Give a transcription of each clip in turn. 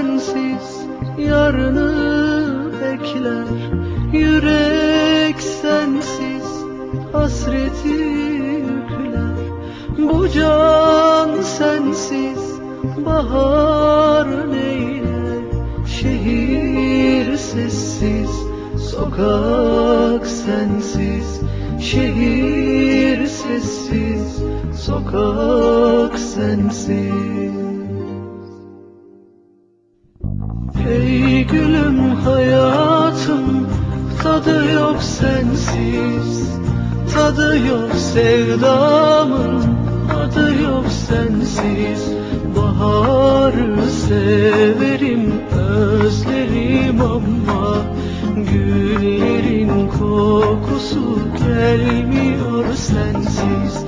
sensiz yarını bekler Yürek sensiz hasreti yükler. Bu can sensiz bahar neyler Şehir sessiz sokak sensiz. Şehir sessiz sokak sensiz Ey gülüm hayatım tadı yok sensiz. Tadı yok sevdamın adı yok sensiz. Baharı severim özlerim ama Güllerin kokusu gelmiyor sensiz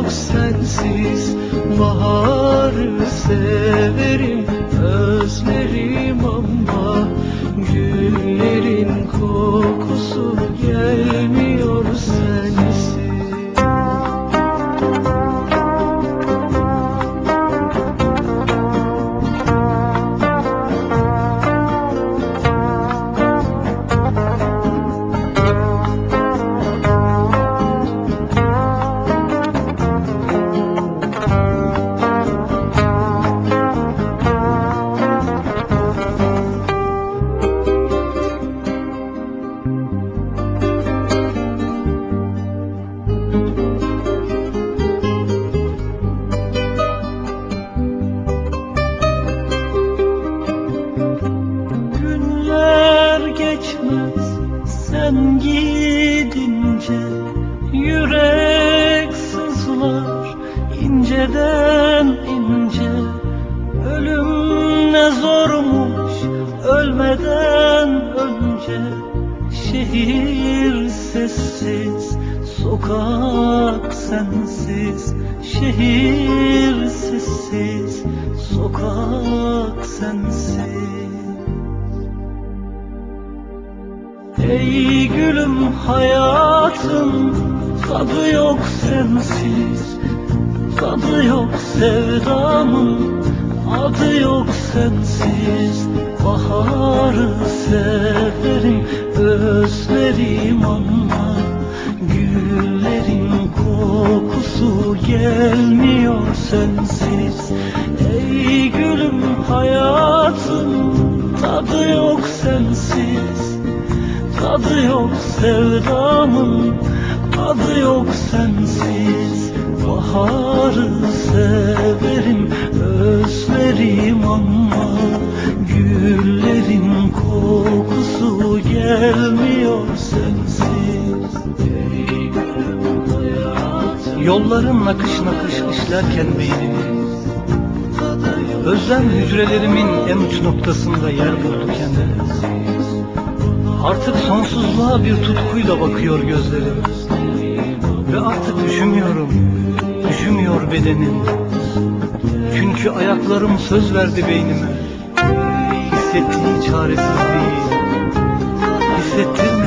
yok sensiz Baharı severim özlerim ama Güllerin önce Şehir sessiz sokak sensiz. Şehir sessiz sokak sensiz. Ey gülüm hayatım tadı yok sensiz. Tadı yok sevdamın adı yok sensiz Baharı severim özlerim ama Güllerin kokusu gelmiyor sensiz. Ey gülüm hayatım tadı yok sensiz. Tadı yok sevdamın Adı yok sensiz. Baharı severim Yolların nakış nakış işlerken yok Özlem hücrelerimin en uç noktasında yer buldu kendini Artık sonsuzluğa bir tutkuyla bakıyor gözlerim. Ve artık üşümüyorum, üşümüyor bedenim. Çünkü ayaklarım söz verdi beynime. Hissettiği çaresizliği Hissettirmesin